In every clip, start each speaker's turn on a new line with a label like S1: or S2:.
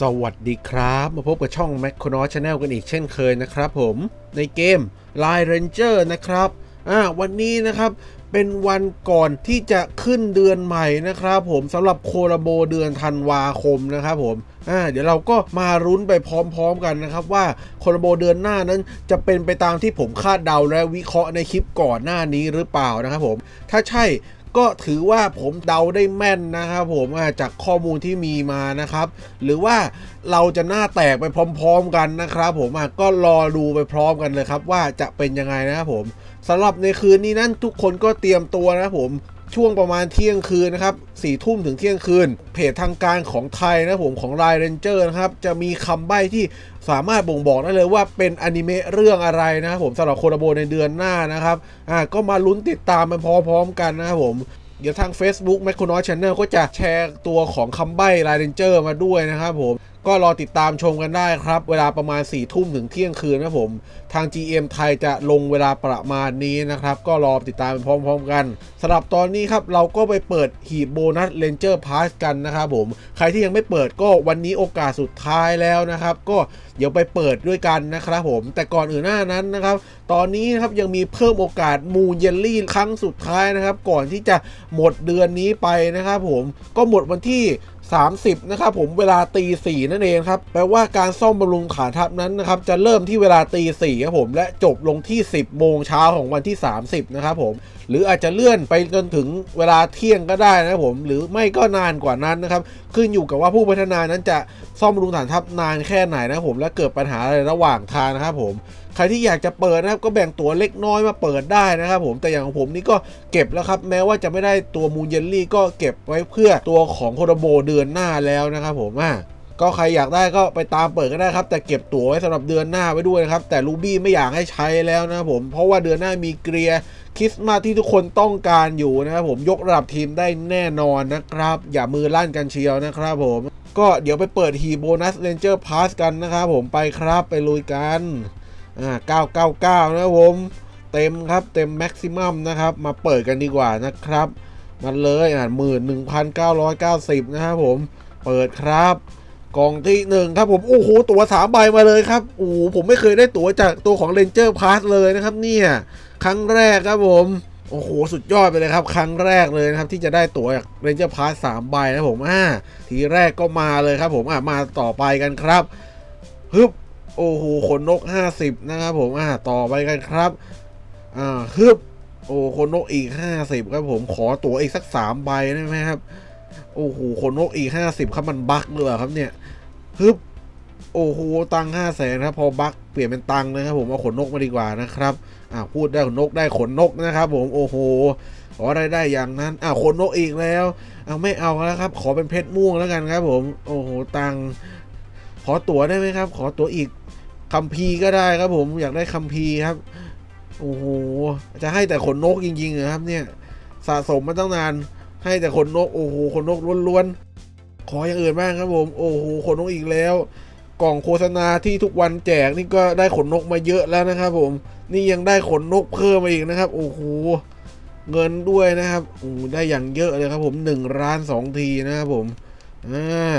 S1: สวัสดีครับ มาพบกับช่อง m a c c o n a u t Channel กันอีกเช่นเคยนะครับผมในเกม Line Ranger นะครับอ่าวันนี้นะครับเป็นวันก่อนที่จะขึ้นเดือนใหม่นะครับผมสำหรับโคลาโบเดือนธันวาคมนะครับผมอ่าเดี๋ยวเราก็มารุ้นไปพร้อมๆกันนะครับว่าโคลาโบเดือนหน้านั้นจะเป็นไปตามที่ผมคาดเดาและวิเคราะห์ในคลิปก่อนหน้านี้หรือเปล่านะครับผม ถ้าใช่ ก็ถือว่าผมเดาได้แม่นนะครับผมจากข้อมูลที่มีมานะครับ หรือว่าเราจะหน้าแตกไปพร้อม ๆ กันนะครับผมก็รอดูไปพร้อมกันเลยครับ ว่าจะเป็นยังไงนะครับผมสำหรับในคืนนี้นั้นทุกคนก็เตรียมตัวนะครับผม ช่วงประมาณเที่ยงคืนนะครับสี่ทุ่มถึงเที่ยงคืน เพจทางการของไทยนะผมของไ i เรนเจอร์นะครับ จะมีคำใบ้ที่สามารถบ่งบอกได้เลยว่าเป็นอนิเมะเรื่องอะไรนะครับผมสำหรับโคลาโบในเดือนหน้านะครับอ่าก็มาลุ้นติดตามไปพร้อมๆกันนะครับผมเดี๋ยวทาง Facebook m a c o n o i Channel ก็จะแชร์ตัวของคำใบ้ l i เ e นเจอร์มาด้วยนะครับผม ก็รอติดตามชมกันได้ครับ เวลาประมาณ4ี่ทุ่มถึงเที่ยงคืนนะผม ทาง GM ไทยจะลงเวลาประมาณนี้นะครับ ก็รอติดตามพร้อม ๆ กันสำหรับตอนนี้ครับ เราก็ไปเปิดหีบโบนัส Ranger Pass กันนะครับผม ใครที่ยังไม่เปิดก็วันนี้โอกาสสุดท้ายแล้วนะครับ ก็เดี๋ยวไปเปิดด้วยกันนะครับผมแต่ก่อนอื่นหน้านั้นนะครับ ตอนนี้นะครับยังมีเพิ่มโอกาสมูเยลลี่ครั้งสุดท้ายนะครับ ก่อนที่จะหมดเดือนนี้ไปนะครับผมก็หมดวันที่ 30นะครับผมเวลาตีสี่นั่นเองครับแปลว่าการซ่อมบำรุงขาทับนั้นนะครับจะเริ่มที่เวลาตีสี่ครับผมและจบลงที่ 10 โมงเช้าของวันที่ 30นะครับผม หรืออาจจะเลื่อนไปจนถึงเวลาเที่ยงก็ได้นะผม หรือไม่ก็นานกว่านั้นนะครับ ขึ้นอยู่กับว่าผู้พัฒนานั้นจะซ่อมบำรุงฐานทัพนานแค่ไหนนะผมและเกิดปัญหาอะไรระหว่างทางนะครับผมใครที่อยากจะเปิดนะครับก็แบ่งตัวเล็กน้อยมาเปิดได้นะครับผมแต่อย่างของผมนี่ก็เก็บแล้วครับ แม้ว่าจะไม่ได้ตัวมูนเยลลี่ก็เก็บไว้เพื่อตัวของโคโดโบเดือนหน้าแล้วนะครับผมอะ ก็ใครอยากได้ก็ไปตามเปิดก็ได้ครับ แต่เก็บตั๋วไว้สำหรับเดือนหน้าไว้ด้วยนะครับ แต่ลูบี้ไม่อยากให้ใช้แล้วนะผม เพราะว่าเดือนหน้ามีเกรีย์คริสต์มาสที่ทุกคนต้องการอยู่นะครับผมยกระดับทีมได้แน่นอนนะครับ อย่ามือลั่นกันเชียวนะครับผม ก็เดี๋ยวไปเปิดฮีโบนัสเรนเจอร์พาสกันนะครับผมไปครับไปลุยกันอ่า999 นะครับผม เต็มครับเต็มแม็กซิมัมนะครับ มาเปิดกันดีกว่านะครับมาเลยอ่าหมื่นหนึ่งพันเก้าร้อยเก้าสิบนะครับผมเปิดครับ กล่องที่หนึ่งครับผมโอ้โหตั๋วสามใบมาเลยครับโอ้โหผมไม่เคยได้ตั๋วจากตัวของ Ranger Pass เลยนะครับเนี่ยครั้งแรกครับผมโอ้โห สุดยอดไปเลยครับ ครั้งแรกเลยนะครับ ที่จะได้ตั๋วจาก Ranger Pass สามใบนะผมอ่าทีแรกก็มาเลยครับผมอ่ามาต่อไปกันครับฮึบโอ้โหขนนก 50 นะครับผมอ่าต่อไปกันครับอ่าฮึบโอ้ขนนกอีก 50 ครับผมขอตั๋วอีกสัก3ใบได้ไหมครับ โอ้โหขนนกอีก 50 ครับมันบั๊กเลยครับเนี่ย ฮึบโอ้โหตังห้าแสนครับพอบักเปลี่ยนเป็นตังนะครับผมเอาขนนกมาดีกว่านะครับอ่าพูดได้ขนนกได้ขนนกนะครับ ผมโอ้โหขอได้ได้อย่างนั้นอ่าขนนกอีกแล้วเอาไม่เอาแล้วครับ ขอเป็นเพชรม่วงแล้วกันครับ ผมโอ้โหตังขอตั๋วได้ไหมครับ ขอตั๋วอีกคัมภีร์ก็ได้ครับ ผมอยากได้คัมภีร์ครับโอ้โหจะให้แต่ขนนกจริงๆเหรอครับเนี่ยสะสมมาตั้งนานให้แต่ขนนกโอ้โหขนนกล้วนๆ ขออย่างอื่นบ้างครับผม โอ้โห ขนนกอีกแล้ว กล่องโฆษณาที่ทุกวันแจกนี่ก็ได้ขนนกมาเยอะแล้วนะครับ ผม นี่ยังได้ขนนกเพิ่มมาอีกนะครับ โอ้โห เงินด้วยนะครับโอ้ได้อย่างเยอะเลยครับ ผมหนึ่งล้านสองทีนะครับผม อ่า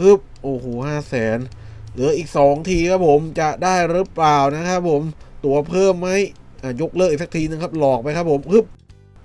S1: ฮึบโอ้โหห้าแสนเหลืออีก2ทีครับผม จะได้หรือเปล่านะครับผม ตัวเพิ่มไหมอะยกเลิกอีกสักทีนึงครับ หลอกไปครับผมฮึบ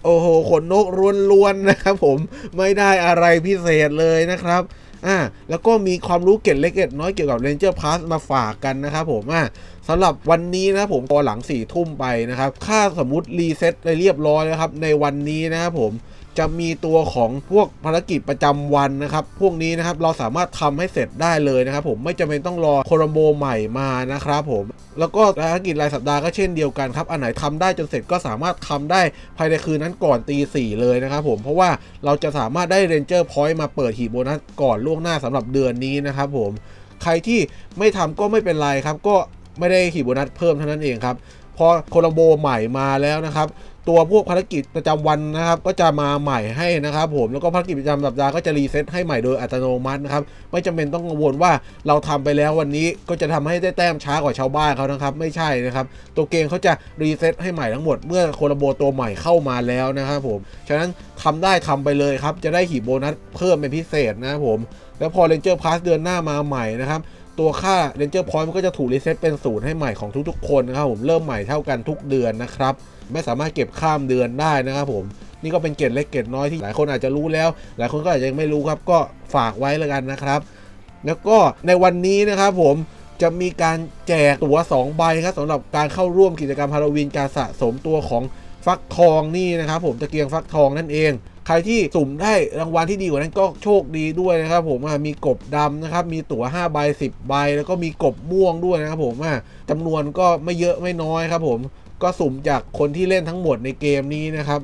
S1: โอ้โห ขนนกล้วนๆนะครับผมไม่ได้อะไรพิเศษเลยนะครับอ่าแล้วก็มีความรู้เก็ดเล็กเก็ดน้อยเกี่ยวกับ Ranger Pass มาฝากกันนะครับผมอ่าสำหรับวันนี้นะผมพอหลัง4ี่ทุ่มไปนะครับ ค่าสมมติรีเซ็ตเรียบร้อยแล้วครับ ในวันนี้นะครับผม จะมีตัวของพวกภารกิจประจำวันนะครับ พวกนี้นะครับเราสามารถทำให้เสร็จได้เลยนะครับ ผมไม่จำเป็นต้องรอโคลัมใหม่มานะครับผมแล้วก็ภารกิจรายสัปดาห์ก็เช่นเดียวกันครับ อันไหนทำได้จนเสร็จก็สามารถทำได้ภายในคืนนั้นก่อนตีสี่เลยนะครับผมเพราะว่าเราจะสามารถได้เรนเจอร์พอยต์มาเปิดหีบโบนัสก่อนล่วงหน้าสำหรับเดือนนี้นะครับผมใครที่ไม่ทำก็ไม่เป็นไรครับ ก็ไม่ได้หีบโบนัสเพิ่มเท่านั้นเองครับพอโคลัมโบใหม่มาแล้วนะครับ ตัวพวกภารกิจประจำวันนะครับก็จะมาใหม่ให้นะครับผมแล้วก็ภารกิจประจำสัปดาห์ก็จะรีเซ็ตให้ใหม่โดยอัตโนมัตินะครับไม่จำเป็นต้องกังวลว่าเราทำไปแล้ววันนี้ก็จะทำให้ได้แต้มช้ากว่าชาวบ้านเขานะครับไม่ใช่นะครับตัวเกมเขาจะรีเซ็ตให้ใหม่ทั้งหมดเมื่อโคลาโบตัวใหม่เข้ามาแล้วนะครับผมฉะนั้นทำได้ทำไปเลยครับจะได้หีบโบนัสเพิ่มเป็นพิเศษนะครับผมแล้วพอ Ranger Pass เดือนหน้ามาใหม่นะครับตัวค่า Ranger Point มันก็จะถูกรีเซ็ตเป็นศูนย์ให้ใหม่ของทุกๆคนนะครับผมเริ่มใหม่เท่ากันทุกเดือนนะครับ ไม่สามารถเก็บข้ามเดือนได้นะครับผมนี่ก็เป็นเกร็ดเล็กเกร็ดน้อยที่หลายคนอาจจะรู้แล้ว หลายคนก็อาจจะยังไม่รู้ครับ ก็ฝากไว้แล้วกันนะครับ แล้วก็ในวันนี้นะครับผมจะมีการแจกตั๋ว 2 ใบครับสำหรับการเข้าร่วมกิจกรรมฮาโลวีนการสะสมตัวของฟักทองนี่นะครับผมตะเกียงฟักทองนั่นเอง ใครที่สุ่มได้รางวัลที่ดีกว่านั้นก็โชคดีด้วยนะครับ ผมมีกบดำนะครับ มีตั๋ว5ใบ10 ใบ แล้วก็มีกบม่วงด้วยนะครับ ผมอะจำนวนก็ไม่เยอะไม่น้อยครับ ผม ก็สุ่มจากคนที่เล่นทั้งหมดในเกมนี้นะครับ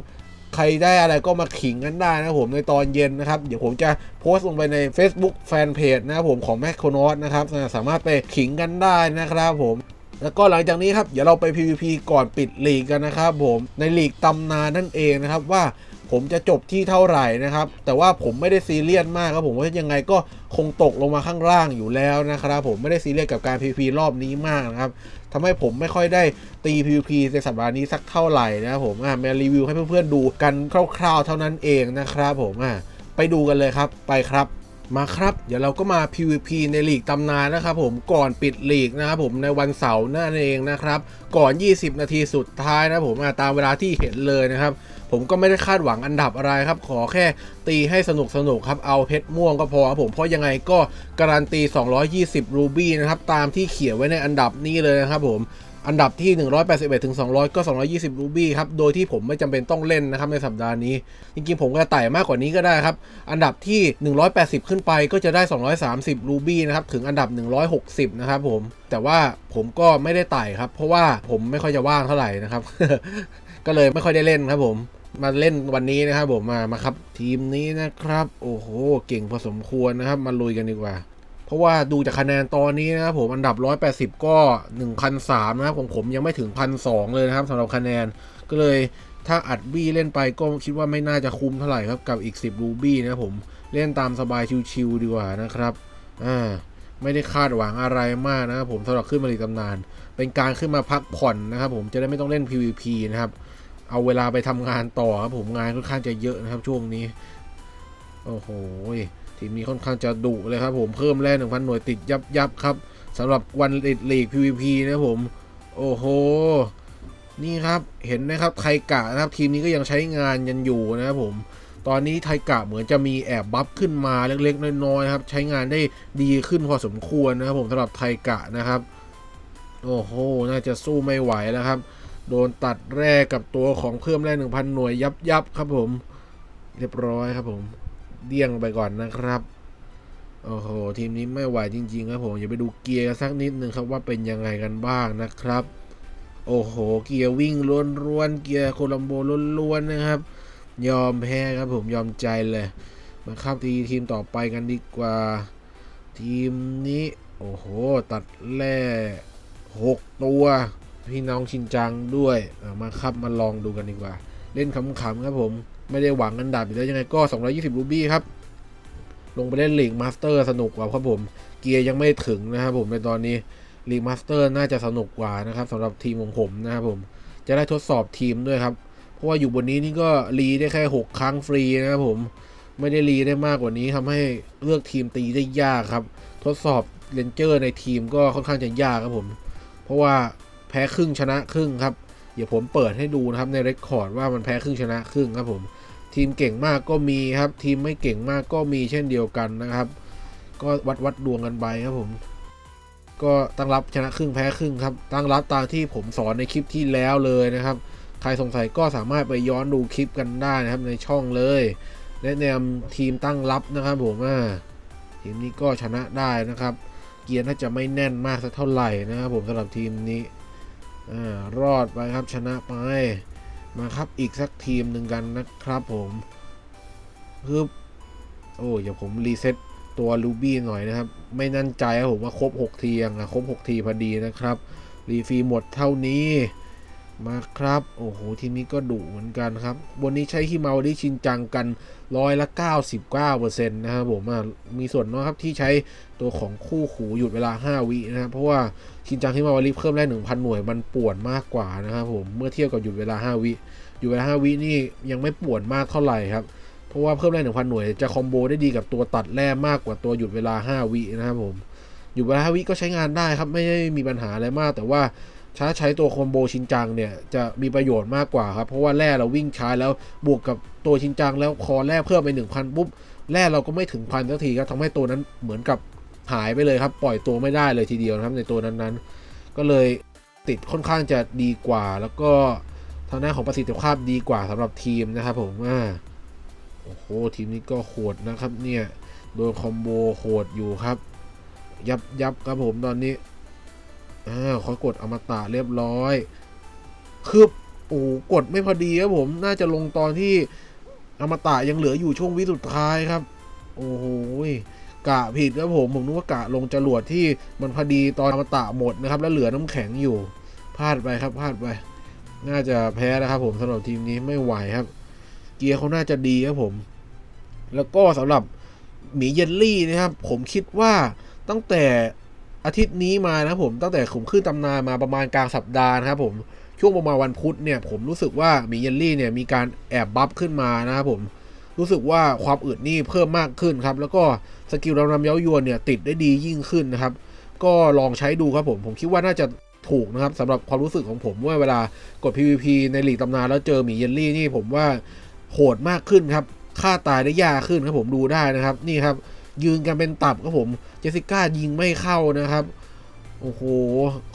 S1: ใครได้อะไรก็มาขิงกันได้นะผมในตอนเย็นนะครับ เดี๋ยวผมจะโพสต์ลงไปใน Facebook Fanpage นะครับผมของ m a c โ o n o s นะครับสามารถไปขิงกันได้นะครับผมแล้วก็หลังจากนี้ครับ เดี๋ยวเราไป PVP ก่อนปิดลีกกันนะครับผมในลีกตำนานนั่นเองนะครับว่าผมจะจบที่เท่าไหร่นะครับ แต่ว่าผมไม่ได้ซีเรียสมากครับผมว่ายังไงก็คงตกลงมาข้างล่างอยู่แล้วนะครับ ผมไม่ได้ซีเรียสกับการ PVP รอบนี้มากนะครับ ทำให้ผมไม่ค่อยได้ตี PVP ในสัปดาห์นี้สักเท่าไหร่นะครับผมอะมารีวิวให้เพื่อนๆดูกันคร่าวๆเท่านั้นเองนะครับผมอะไปดูกันเลยครับไปครับมาครับ เดี๋ยวเราก็มา PVP ในลีกตำนานนะครับผมก่อนปิดลีกนะครับผมในวันเสาร์นั่นเองนะครับ ก่อน 20 นาทีสุดท้ายนะผมอะตามเวลาที่เห็นเลยนะครับ ผมก็ไม่ได้คาดหวังอันดับอะไรครับ ขอแค่ตีให้สนุกสนุกครับ เอาเพชรม่วงก็พอครับผม เพราะยังไงก็การันตี 220 รูบี้นะครับ ตามที่เขียนไว้ในอันดับนี้เลยนะครับผมอันดับที่ 181 ถึง 200 ก็ 220 รูบี้ครับ โดยที่ผมไม่จำเป็นต้องเล่นนะครับในสัปดาห์นี้ จริงๆ ผมก็จะไต่มากกว่านี้ก็ได้ครับ อันดับที่ 180 ขึ้นไปก็จะได้ 230 รูบี้นะครับ ถึงอันดับ 160 นะครับผม แต่ว่าผมก็ไม่ได้ไต่ครับ เพราะว่าผมไม่ค่อยจะว่างเท่าไหร่นะครับ ก็เลยไม่ค่อยได้เล่นครับผม มาเล่นวันนี้นะครับผมมามาครับทีมนี้นะครับ โอ้โห เก่งพอสมควรนะครับ มาลุยกันดีกว่า เพราะว่าดูจากคะแนนตอนนี้นะครับผมอันดับ 180 ก็ 1,003นะครับของผมยังไม่ถึง 1,002 เลยนะครับสำหรับคะแนนก็เลยถ้าอัดบี้เล่นไปก็คิดว่าไม่น่าจะคุ้มเท่าไหร่ครับกับอีก 10รูบี้นะครับผมเล่นตามสบายชิวๆดีกว่านะครับอ่าไม่ได้คาดหวังอะไรมากนะครับผมสำหรับขึ้นมาลีตำนาน เป็นการขึ้นมาพักผ่อนนะครับผมจะได้ไม่ต้องเล่น PVP นะครับ เอาเวลาไปทำงานต่อครับผมงานค่อนข้างจะเยอะนะครับช่วงนี้ โอ้โหทีมนี้ค่อนข้างจะดุเลยครับผมเพิ่มแร่หนึ่งพันหน่วยติดยับยับครับสำหรับวันลีก PVP นะผม โอ้โห นี่ครับเห็นไหมครับไทกะนะครับทีมนี้ก็ยังใช้งานยันอยู่นะครับผมตอนนี้ไทกะเหมือนจะมีแอบบัฟขึ้นมาเล็กๆน้อยๆครับ ใช้งานได้ดีขึ้นพอสมควรนะครับผมสำหรับไทกะนะครับ โอ้โห น่าจะสู้ไม่ไหวแล้วครับ โดนตัดแร่กับตัวของเพิ่มแร่หนึ่งพันหน่วยยับยับครับผม เรียบร้อยครับผมเดี่ยงไปก่อนนะครับ โอ้โห ทีมนี้ไม่ไหวจริง ๆ ครับผมอย่าไปดูเกียร์สักนิดนึงครับว่าเป็นยังไงกันบ้างนะครับ โอ้โห เกียร์วิ่งล้วนๆเกียร์โคลัมโบล้วนๆนะครับ ยอมแพ้ครับผมยอมใจเลยมาครับทีทีมต่อไปกันดีกว่า ทีมนี้ โอ้โห ตัดแร่หกตัว พี่น้องชินจังด้วยมาครับมาลองดูกันดีกว่า เล่นขำๆครับผม ไม่ได้หวังอันดับอยู่แล้วยังไงก็ 220 รูบี้ครับ ลงไปเล่นลีกมาสเตอร์สนุกกว่าครับผม เกียร์ยังไม่ถึงนะครับผมในตอนนี้ลีกมาสเตอร์น่าจะสนุกกว่านะครับสำหรับทีมของผมนะครับผม จะได้ทดสอบทีมด้วยครับ เพราะว่าอยู่บนนี้นี่ก็รีได้แค่ 6 ครั้งฟรีนะครับผมไม่ได้รีได้มากกว่านี้ทำให้เลือกทีมตีได้ยากครับ ทดสอบเลนเจอร์ในทีมก็ค่อนข้างจะยากครับผม เพราะว่า แพ้ครึ่งชนะครึ่งครับ เดี๋ยวผมเปิดให้ดูนะครับในเรคคอร์ดว่ามันแพ้ครึ่งชนะครึ่งครับผม ทีมเก่งมากก็มีครับ ทีมไม่เก่งมากก็มีเช่นเดียวกันนะครับ ก็วัดวัดดวงกันไปครับผม ก็ตั้งรับชนะครึ่งแพ้ครึ่งครับตั้งรับตามที่ผมสอนในคลิปที่แล้วเลยนะครับ ใครสงสัยก็สามารถไปย้อนดูคลิปกันได้นะครับในช่องเลยแนะนำทีมตั้งรับนะครับผมอ่าทีมนี้ก็ชนะได้นะครับ เกียร์น่าจะไม่แน่นมากสักเท่าไหร่นะครับผมสำหรับทีมนี้ อรอดไปครับชนะไปมาครับอีกสักทีมหนึ่งกันนะครับผมคือโอ้เดี๋ยวผมรีเซ็ตตัวลูบี้หน่อยนะครับ ไม่นั่นใจครับผมว่าครบ 6 ทียังนะครบ 6 ทีพอดีนะครับ รีฟีหมดเท่านี้ มาครับ โอ้โห ทีมนี้ก็ดุเหมือนกันครับ วันนี้ใช้ฮิมาวาริชินจังกันร้อยละ 99%นะครับผมมีส่วนน้อยครับที่ใช้ตัวของคู่หูหยุดเวลา 5 วินะครับ เพราะว่าชินจังฮิมาวาริเพิ่มได้1,000 หน่วยมันป่วนมากกว่านะครับผม เมื่อเทียบกับหยุดเวลา 5 วิหยุดเวลา 5 วินี่ยังไม่ป่วนมากเท่าไหร่ครับ เพราะว่าเพิ่มแร่หนึ่งพันหน่วยจะคอมโบได้ดีกับตัวตัดแร่มากกว่าตัวหยุดเวลา 5 วินะครับผม หยุดเวลา 5 วิก็ใช้งานได้ครับ ไม่ได้มีปัญหาอะไรมาก แต่ว่า ช้าใช้ตัวคอมโบชินจังเนี่ยจะมีประโยชน์มากกว่าครับ เพราะว่าแร่เราวิ่งช้าแล้วบวกกับตัวชินจังแล้วคอแร่เพิ่มไป 1,000 ปุ๊บแร่เราก็ไม่ถึงพันสักทีครับทำให้ตัวนั้นเหมือนกับหายไปเลยครับ ปล่อยตัวไม่ได้เลยทีเดียวนะครับในตัวนั้นๆ ก็เลยติดค่อนข้างจะดีกว่า แล้วก็ทางด้านของประสิทธิภาพดีกว่าสำหรับทีมนะครับผมอ่าโอ้โหทีมนี้ก็โหดนะครับเนี่ยโดนคอมโบโหดอยู่ครับ ยับยับครับผมตอนนี้ อ่าขอกดอมตะเรียบร้อย คือโอ้กดไม่พอดีครับผม น่าจะลงตอนที่อมตะยังเหลืออยู่ช่วงวิสุดท้ายครับ โอ้โหกะผิดครับผม ผมนึกว่ากะลงจรวดที่มันพอดีตอนอมตะหมดนะครับ แล้วเหลือน้ำแข็งอยู่ พลาดไปครับ พลาดไป น่าจะแพ้แล้วครับ ผมสำหรับทีมนี้ไม่ไหวครับ เกียร์เขาน่าจะดีครับผม แล้วก็สำหรับหมีเยลลี่นะครับ ผมคิดว่าตั้งแต่ อาทิตย์นี้มานะผมตั้งแต่ขุมขึ้นตำนานมาประมาณกลางสัปดาห์นะครับผมช่วงประมาณวันพุธเนี่ยผมรู้สึกว่าหมีเยลลี่เนี่ยมีการแอบบัฟขึ้นมานะครับผมรู้สึกว่าความอึดนี่เพิ่มมากขึ้นครับ แล้วก็สกิลรำนำเย้ายวนเนี่ยติดได้ดียิ่งขึ้นนะครับ ก็ลองใช้ดูครับผม ผมคิดว่าน่าจะถูกนะครับสำหรับความรู้สึกของผมว่าเวลากด PVP ในหลีกตำนานแล้วเจอหมีเยลลี่นี่ผมว่าโหดมากขึ้นครับ ฆ่าตายได้ยากขึ้นครับผมดูได้นะครับ นี่ครับ ยืนกันเป็นตับครับผม เจสิก้ายิงไม่เข้านะครับ โอ้โห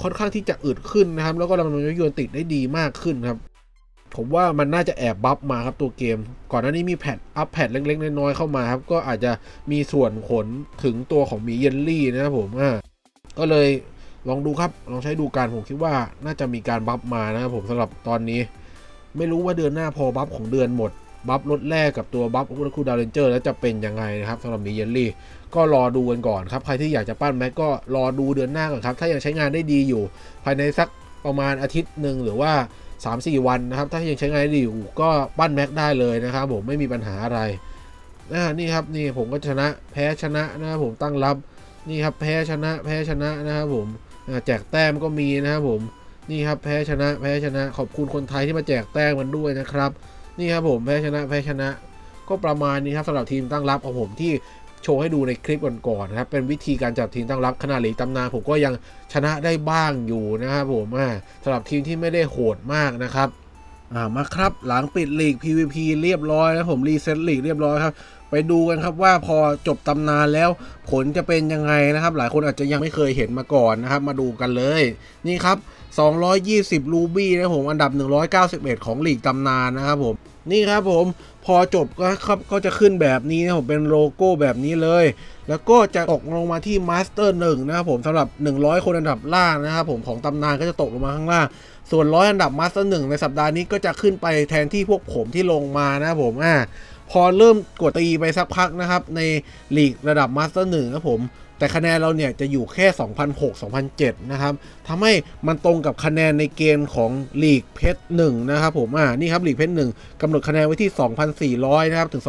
S1: ค่อนข้างที่จะอึดขึ้นนะครับ แล้วก็ลำน้ำยนติดได้ดีมากขึ้นครับ ผมว่ามันน่าจะแอบบัฟมาครับตัวเกม ก่อนหน้านี้มีแพทอัพแพทเล็ก ๆ น้อยๆเข้ามาครับ ก็อาจจะมีส่วนผลถึงตัวของมีเยลลี่นะครับผมอ่าก็เลยลองดูครับ ลองใช้ดูการผมคิดว่าน่าจะมีการบัฟมานะครับผมสำหรับตอนนี้ ไม่รู้ว่าเดือนหน้าพอบัฟของเดือนหมด บัฟลดแรกกับตัวบัฟอุลคูดาวเรนเจอร์แล้วจะเป็นยังไงนะครับสำหรับมีเยลลี่ ก็รอดูกันก่อนครับ ใครที่อยากจะปั้นแม็กก็รอดูเดือนหน้าก่อนครับ ถ้ายังใช้งานได้ดีอยู่ ภายในสักประมาณอาทิตย์หนึ่งหรือว่า 3-4 วันนะครับ ถ้ายังใช้งานได้ดีอยู่ก็ปั้นแม็กได้เลยนะครับผมไม่มีปัญหาอะไรอ่านี่ครับนี่ผมก็ชนะแพ้ชนะนะครับผมตั้งรับนี่ครับแพ้ชนะแพ้ชนะนะครับผมแจกแต้มก็มีนะครับผมนี่ครับแพ้ชนะแพ้ชนะขอบคุณคนไทยที่มาแจกแต้มมันด้วยนะครับ นี่ครับผมแพ้ชนะแพ้ชนะ ก็ประมาณนี้ครับสำหรับทีมตั้งรับของผมที่โชว์ให้ดูในคลิปก่อนๆนะครับ เป็นวิธีการจับทีมตั้งรับขนาดหลีกตำนานผมก็ยังชนะได้บ้างอยู่นะครับผมอ่าสำหรับทีมที่ไม่ได้โหดมากนะครับมาครับหลังปิดลีก PVP เรียบร้อยแล้วผมรีเซ็ตลีกเรียบร้อยครับ ไปดูกันครับว่าพอจบตำนานแล้วผลจะเป็นยังไงนะครับ หลายคนอาจจะยังไม่เคยเห็นมาก่อนนะครับ มาดูกันเลย นี่ครับ 220 รูบี้นะผมอันดับ 191 ของหลีกตำนานนะครับผมนี่ครับผมพอจบก็ครับก็จะขึ้นแบบนี้นะผมเป็นโลโก้แบบนี้เลย แล้วก็จะตกลงมาที่มาสเตอร์หนึ่งนะครับผมสำหรับ 100 คนอันดับล่างนะครับผมของตำนานก็จะตกลงมาข้างล่าง ส่วนร้อยอันดับมาสเตอร์หนึ่งในสัปดาห์นี้ก็จะขึ้นไปแทนที่พวกผมที่ลงมานะครับผมอ่า พอเริ่มกดตีไปสักพักนะครับ ในลีกระดับมาสเตอร์หนึ่งครับผม แต่คะแนนเราเนี่ยจะอยู่แค่ 2006-2007 นะครับทำให้มันตรงกับคะแนนในเกณฑ์ของลีกเพชรหนึ่งนะครับผมอ่านี่ครับลีกเพชรหนึ่งกำหนดคะแนนไว้ที่ 2,400 นะครับ ถึง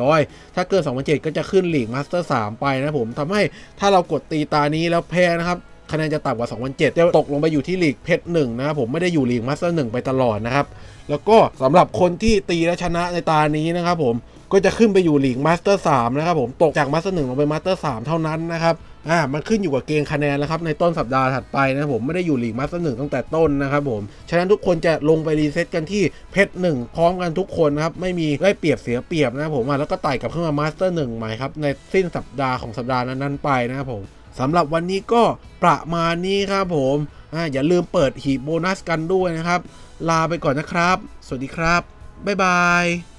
S1: 2,700 ถ้าเกิน 2,700 ก็จะขึ้นลีกมาสเตอร์3ไปนะผมทำให้ถ้าเรากดตีตานี้แล้วแพ้นะครับ คะแนนจะต่ำกว่า 2,007จะตกลงไปอยู่ที่ลีกเพชรหนึ่งนะครับผมไม่ได้อยู่ลีกมาสเตอร์หนึ่งไปตลอดนะครับ แล้วก็สำหรับคนที่ตีและชนะในตานี้นะครับผมก็จะขึ้นไปอยู่ลีกมาสเตอร์สามนะครับผมตกจากมาสเตอร์หนึ่งลงไปมาสเตอร์สามเท่านั้นนะครับอ่ามันขึ้นอยู่กับเกณฑ์คะแนนแล้วครับในต้นสัปดาห์ถัดไปนะครับผมไม่ได้อยู่ลีกมาสเตอร์หนึ่งตั้งแต่ต้นนะครับผมฉะนั้นทุกคนจะลงไปรีเซ็ตกันที่เพชรหนึ่งพร้อมกันทุกคนนะครับไม่มีได้เปรียบเสียเปรียบนะครับผมอะแล้วก็ไต่กลับขึ้นมามาสเตอร์หนึ่งใหม่ครับในสิ้นสัปดาห์ของสัปดาห์นั้นๆไปนะครับผม สำหรับวันนี้ก็ประมาณนี้ครับผมออย่าลืมเปิดหีบโบนัสกันด้วยนะครับ ลาไปก่อนนะครับ สวัสดีครับ บ๊ายบาย